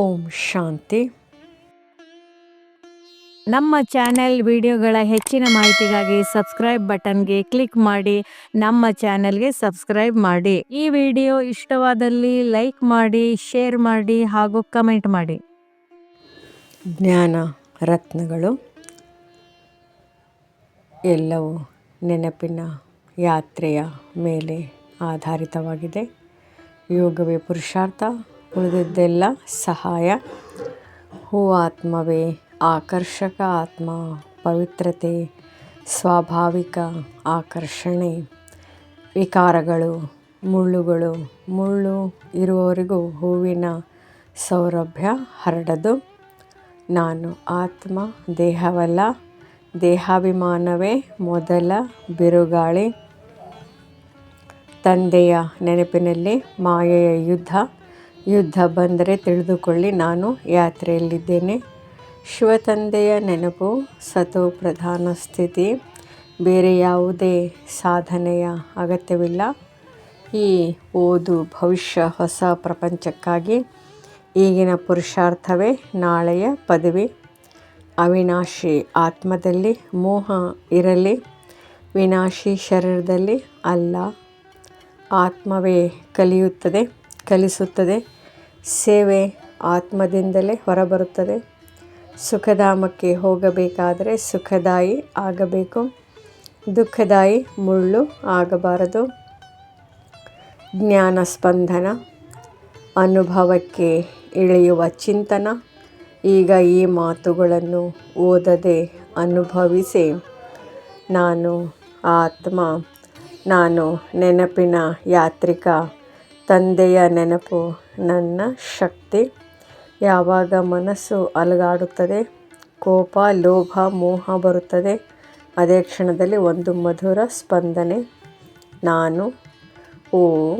ಓಂ ಶಾಂತಿ. ನಮ್ಮ ಚಾನೆಲ್ ವಿಡಿಯೋಗಳ ಹೆಚ್ಚಿನ ಮಾಹಿತಿಗಾಗಿ ಸಬ್ಸ್ಕ್ರೈಬ್ ಬಟನ್ಗೆ ಕ್ಲಿಕ್ ಮಾಡಿ ನಮ್ಮ ಚಾನೆಲ್ಗೆ ಸಬ್ಸ್ಕ್ರೈಬ್ ಮಾಡಿ. ಈ ವಿಡಿಯೋ ಇಷ್ಟವಾದಲ್ಲಿ ಲೈಕ್ ಮಾಡಿ ಶೇರ್ ಮಾಡಿ ಹಾಗೂ ಕಮೆಂಟ್ ಮಾಡಿ. ಜ್ಞಾನ ರತ್ನಗಳು. ಎಲ್ಲವೂ ನೆನಪಿನ ಯಾತ್ರೆಯ ಮೇಲೆ ಆಧಾರಿತವಾಗಿದೆ. ಯೋಗವೇ ಪುರುಷಾರ್ಥ. ಉಳಿದಿದ್ದೆಲ್ಲ ಸಹಾಯ. ಹೂ ಆತ್ಮವೇ, ಆಕರ್ಷಕ ಆತ್ಮ, ಪವಿತ್ರತೆ, ಸ್ವಾಭಾವಿಕ ಆಕರ್ಷಣೆ. ವಿಕಾರಗಳು, ಮುಳ್ಳುಗಳು, ಮುಳ್ಳು ಇರುವವರೆಗೂ ಹೂವಿನ ಸೌರಭ್ಯ ಹರಡದು. ನಾನು ಆತ್ಮ, ದೇಹವಲ್ಲ, ದೇಹಾಭಿಮಾನವೇ ಮೊದಲ ಬಿರುಗಾಳಿ. ತಂದೆಯ ನೆನಪಿನಲ್ಲಿ ಮಾಯೆಯ ಯುದ್ಧ. ಯುದ್ಧ ಬಂದರೆ ತಿಳಿದುಕೊಳ್ಳಿ, ನಾನು ಯಾತ್ರೆಯಲ್ಲಿದ್ದೇನೆ. ಶಿವತಂದೆಯ ನೆನಪು, ಸತೋ ಪ್ರಧಾನ ಸ್ಥಿತಿ. ಬೇರೆ ಯಾವುದೇ ಸಾಧನೆಯ ಅಗತ್ಯವಿಲ್ಲ. ಈ ಓದು ಭವಿಷ್ಯ ಹೊಸ ಪ್ರಪಂಚಕ್ಕಾಗಿ ಈಗಿನ ಪುರುಷಾರ್ಥವೇ ನಾಳೆಯ ಪದವಿ. ಅವಿನಾಶಿ ಆತ್ಮದಲ್ಲಿ ಮೋಹ ಇರಲಿ, ವಿನಾಶಿ ಶರೀರದಲ್ಲಿ ಅಲ್ಲ. ಆತ್ಮವೇ ಕಲಿಯುತ್ತದೆ. ಕಲಿಸುತ್ತದೆ. ಸೇವೆ ಆತ್ಮದಿಂದಲೇ ಹೊರಬರುತ್ತದೆ. ಸುಖಧಾಮಕ್ಕೆ ಹೋಗಬೇಕಾದರೆ ಸುಖದಾಯಿ ಆಗಬೇಕು. ದುಃಖದಾಯಿ ಮುಳ್ಳು ಆಗಬಾರದು. ಜ್ಞಾನ ಸ್ಪಂದನ, ಅನುಭವಕ್ಕೆ ಇಳಿಯುವ ಚಿಂತನ. ಈಗ ಈ ಮಾತುಗಳನ್ನು ಓದದೆ ಅನುಭವಿಸಿ ನಾನು ಆತ್ಮ, ನಾನು ನೆನಪಿನ ಯಾತ್ರಿಕ ತಂದೆಯ ನೆನಪು ನನ್ನ ಶಕ್ತಿ. ಯಾವಾಗ ಮನಸ್ಸು ಅಲುಗಾಡುತ್ತದೆ, ಕೋಪ, ಲೋಭ, ಮೋಹ ಬರುತ್ತದೆ, ಅದೇ ಕ್ಷಣದಲ್ಲಿ ಒಂದು ಮಧುರ ಸ್ಪಂದನೆ. ನಾನು, ಓ,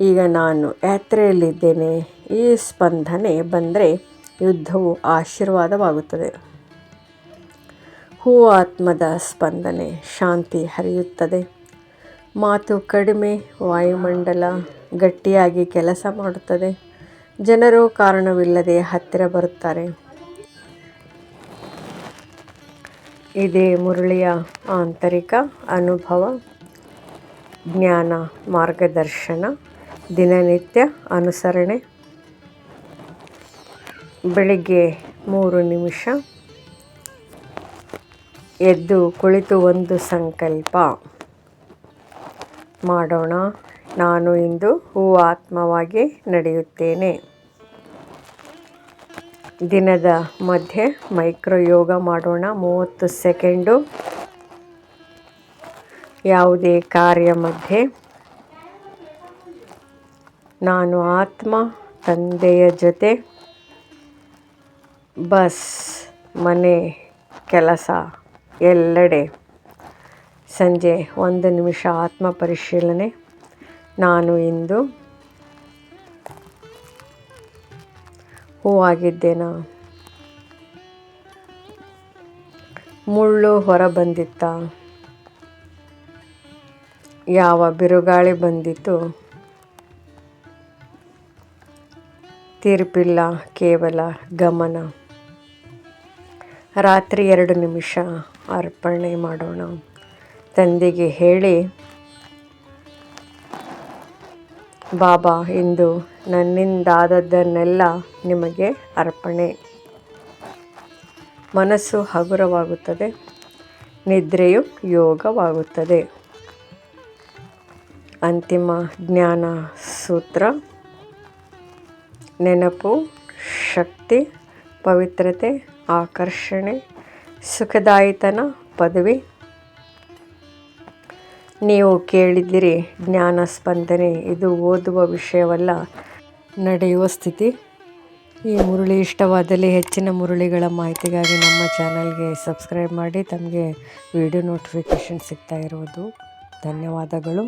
ಈಗ ನಾನು ಯಾತ್ರೆಯಲ್ಲಿದ್ದೇನೆ. ಈ ಸ್ಪಂದನೆ ಬಂದರೆ ಯುದ್ಧವು ಆಶೀರ್ವಾದವಾಗುತ್ತದೆ. ಹೂ ಆತ್ಮದ ಸ್ಪಂದನೆ, ಶಾಂತಿ ಹರಿಯುತ್ತದೆ. ಮಾತು ಕಡಿಮೆ, ವಾಯುಮಂಡಲ ಗಟ್ಟಿಯಾಗಿ ಕೆಲಸ ಮಾಡುತ್ತದೆ. ಜನರು ಕಾರಣವಿಲ್ಲದೆ ಹತ್ತಿರ ಬರುತ್ತಾರೆ. ಇದೇ ಮುರಳಿಯ ಆಂತರಿಕ ಅನುಭವ. ಜ್ಞಾನ ಮಾರ್ಗದರ್ಶನ, ದಿನನಿತ್ಯ ಅನುಸರಣೆ. ಬೆಳಿಗ್ಗೆ ಮೂರು ನಿಮಿಷ. ಎದ್ದು ಕುಳಿತು ಒಂದು ಸಂಕಲ್ಪ. ಮಾಡೋಣ. ನಾನು ಇಂದು ಹೂ ಆತ್ಮವಾಗಿ ನಡೆಯುತ್ತೇನೆ. ದಿನದ ಮಧ್ಯೆ ಮೈಕ್ರೋ ಯೋಗ ಮಾಡೋಣ. ಮೂವತ್ತು ಸೆಕೆಂಡು. ಯಾವುದೇ ಕಾರ್ಯ ಮಧ್ಯೆ. ನಾನು ಆತ್ಮ, ತಂದೆಯ ಜೊತೆ. ಬಸ್, ಮನೆ, ಕೆಲಸ, ಎಲ್ಲೆಡೆ. ಸಂಜೆ ಒಂದು ನಿಮಿಷ ಆತ್ಮ ಪರಿಶೀಲನೆ. ನಾನು ಇಂದು ಹೂವಾಗಿದ್ದೇನಾ? ಮುಳ್ಳು ಹೊರ ಬಂದಿತ್ತ? ಯಾವ ಬಿರುಗಾಳಿ ಬಂದಿತ್ತು? ತೀರ್ಪಿಲ್ಲ, ಕೇವಲ ಗಮನ. ರಾತ್ರಿ ಎರಡು ನಿಮಿಷ ಅರ್ಪಣೆ ಮಾಡೋಣ. ತಂದೆಗೆ ಹೇಳಿ, ಬಾಬಾ, ಇಂದು ನನ್ನಿಂದಾದದ್ದನ್ನೆಲ್ಲ ನಿಮಗೆ ಅರ್ಪಣೆ. ಮನಸ್ಸು ಹಗುರವಾಗುತ್ತದೆ, ನಿದ್ರೆಯು ಯೋಗವಾಗುತ್ತದೆ. ಅಂತಿಮ ಜ್ಞಾನ ಸೂತ್ರ, ನೆನಪು, ಶಕ್ತಿ, ಪವಿತ್ರತೆ, ಆಕರ್ಷಣೆ, ಸುಖದಾಯಿತನ, ಪದವಿ ನೀವು ಕೇಳಿದ್ದೀರಿ, ಜ್ಞಾನ ಸ್ಪಂದನೆ, ಇದು ಓದುವ ವಿಷಯವಲ್ಲ, ನಡೆಯುವ ಸ್ಥಿತಿ. ಈ ಮುರುಳಿ ಇಷ್ಟವಾದಲ್ಲಿ ಹೆಚ್ಚಿನ ಮುರುಳಿಗಳ ಮಾಹಿತಿಗಾಗಿ ನಮ್ಮ ಚಾನಲ್ಗೆ ಸಬ್ಸ್ಕ್ರೈಬ್ ಮಾಡಿ, ತಮಗೆ ವಿಡಿಯೋ ನೋಟಿಫಿಕೇಷನ್ ಸಿಗ್ತಾ ಇರುವುದು. ಧನ್ಯವಾದಗಳು.